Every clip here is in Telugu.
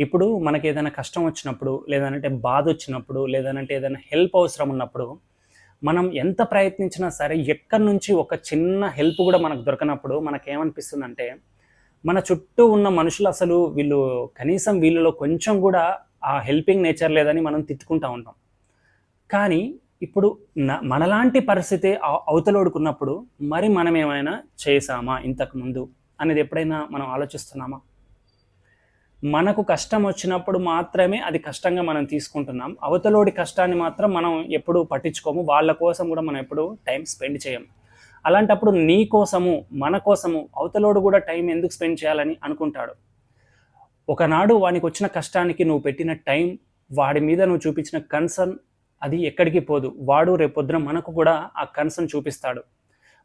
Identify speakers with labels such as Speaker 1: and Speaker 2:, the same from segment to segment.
Speaker 1: ఇప్పుడు మనకి ఏదైనా కష్టం వచ్చినప్పుడు లేదంటే బాధ వచ్చినప్పుడు లేదంటే ఏదైనా హెల్ప్ అవసరం ఉన్నప్పుడు మనం ఎంత ప్రయత్నించినా సరే ఎక్కడి నుంచి ఒక చిన్న హెల్ప్ కూడా మనకు దొరకనప్పుడు మనకేమనిపిస్తుందంటే మన చుట్టూ ఉన్న మనుషులు అసలు వీళ్ళు కనీసం వీళ్ళలో కొంచెం కూడా ఆ హెల్పింగ్ నేచర్ లేదని మనం తిట్టుకుంటూ ఉంటాం. కానీ ఇప్పుడు మనలాంటి పరిస్థితి అవ- అవతలోడుకున్నప్పుడు మరి మనం ఏమైనా చేసామా ఇంతకుముందు అనేది ఎప్పుడైనా మనం ఆలోచిస్తున్నామా? మనకు కష్టం వచ్చినప్పుడు మాత్రమే అది కష్టంగా మనం తీసుకుంటున్నాం. అవతలోడి కష్టాన్ని మాత్రం మనం ఎప్పుడు పట్టించుకోము. వాళ్ళ కోసం కూడా మనం ఎప్పుడు టైం స్పెండ్ చేయం అలాంటప్పుడు నీ కోసము మన కోసము అవతలోడు కూడా టైం ఎందుకు స్పెండ్ చేయాలని అనుకుంటాడు? ఒకనాడు వానికి వచ్చిన కష్టానికి నువ్వు పెట్టిన టైం వాడి మీద నువ్వు చూపించిన కన్సర్న్ అది ఎక్కడికి పోదు. వాడు రేపొద్దున మనకు కూడా ఆ కన్సర్న్ చూపిస్తాడు.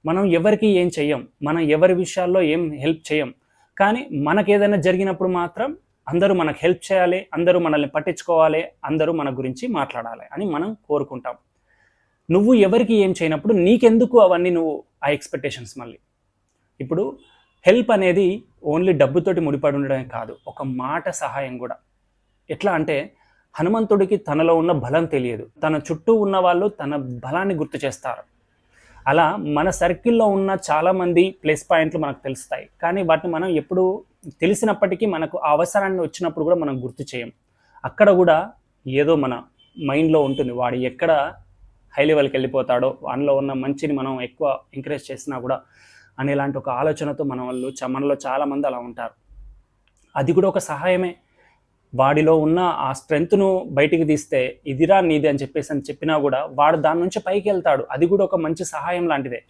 Speaker 1: మనం ఎవరికి ఏం చెయ్యం? మనం ఎవరి విషయాల్లో ఏం హెల్ప్ చేయం కానీ మనకేదైనా ఏదైనా జరిగినప్పుడు మాత్రం అందరూ మనకు హెల్ప్ చేయాలి అందరూ మనల్ని పట్టించుకోవాలి అందరూ మన గురించి మాట్లాడాలి అని మనం కోరుకుంటాం. నువ్వు ఎవరికి ఏం చేయనప్పుడు నీకెందుకు అవన్నీ నువ్వు ఆ ఎక్స్పెక్టేషన్స్ మళ్ళీ? ఇప్పుడు హెల్ప్ అనేది ఓన్లీ డబ్బుతోటి ముడిపడి ఉండడమే కాదు ఒక మాట సహాయం కూడా. ఎట్లా అంటే హనుమంతుడికి తనలో ఉన్న బలం తెలియదు. తన చుట్టూ ఉన్న వాళ్ళు తన బలాన్ని గుర్తు చేస్తారు. అలా మన సర్కిల్లో ఉన్న చాలామంది ప్లస్ పాయింట్లు మనకు తెలుస్తాయి. కానీ వాటిని మనం ఎప్పుడు తెలిసినప్పటికీ మనకు ఆ అవసరాన్ని వచ్చినప్పుడు కూడా మనం గుర్తు చేయం. అక్కడ కూడా ఏదో మన మైండ్లో ఉంటుంది. వాడు ఎక్కడ హై లెవెల్కి వెళ్ళిపోతాడో వానిలో ఉన్న మంచిని మనం ఎక్కువ ఎంకరేజ్ చేసినా కూడా అనేలాంటి ఒక ఆలోచనతో మన వాళ్ళు మనలో చాలామంది అలా ఉంటారు. అది కూడా ఒక సహాయమే. వాడిలో ఉన్న ఆ స్ట్రెంగ్త్ను బయటికి తీస్తే ఇదిరా నీది అని చెప్పేసి అని చెప్పినా కూడా వాడు దాని నుంచి పైకి వెళ్తాడు. అది కూడా ఒక మంచి సహాయం లాంటిదే.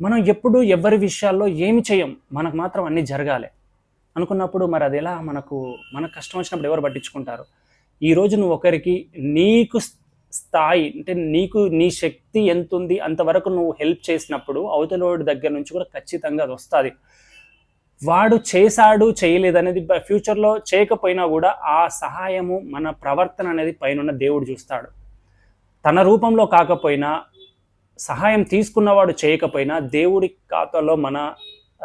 Speaker 1: మనం ఎప్పుడు ఎవరి విషయాల్లో ఏమి చేయం మనకు మాత్రం అన్నీ జరగాలి. అనుకున్నప్పుడు మరి అది ఎలా మనకు మనకు కష్టం వచ్చినప్పుడు ఎవరు పట్టించుకుంటారు? ఈరోజు నువ్వు ఒకరికి నీకు స్థాయి అంటే నీకు నీ శక్తి ఎంత ఉంది అంతవరకు నువ్వు హెల్ప్ చేసినప్పుడు అవతలోడి దగ్గర నుంచి కూడా ఖచ్చితంగా అది వస్తుంది. వాడు చేశాడు చేయలేదు అనేది ఫ్యూచర్లో చేయకపోయినా కూడా ఆ సహాయము మన ప్రవర్తన అనేది పైన దేవుడు చూస్తాడు. తన రూపంలో కాకపోయినా సహాయం తీసుకున్నవాడు చేయకపోయినా దేవుడి ఖాతాలో మన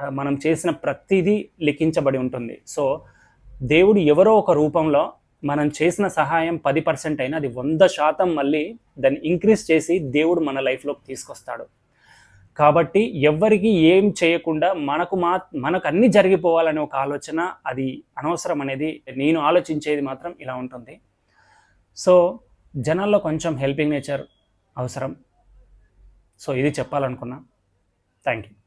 Speaker 1: మనం చేసిన ప్రతిదీ లిఖించబడి ఉంటుంది. సో దేవుడు ఎవరో ఒక రూపంలో మనం చేసిన సహాయం పది పర్సెంట్ అయినా అది వంద శాతం మళ్ళీ దాన్ని ఇంక్రీజ్ చేసి దేవుడు మన లైఫ్లోకి తీసుకొస్తాడు. కాబట్టి ఎవ్వరికి ఏం చేయకుండా మనకు మా మనకు అన్నీ జరిగిపోవాలనే ఒక ఆలోచన అది అనవసరం అనేది నేను ఆలోచించేది మాత్రం ఇలా ఉంటుంది. సో జనాల్లో కొంచెం హెల్పింగ్ నేచర్ అవసరం. సో ఇది చెప్పాలనుకున్నా. Thank you.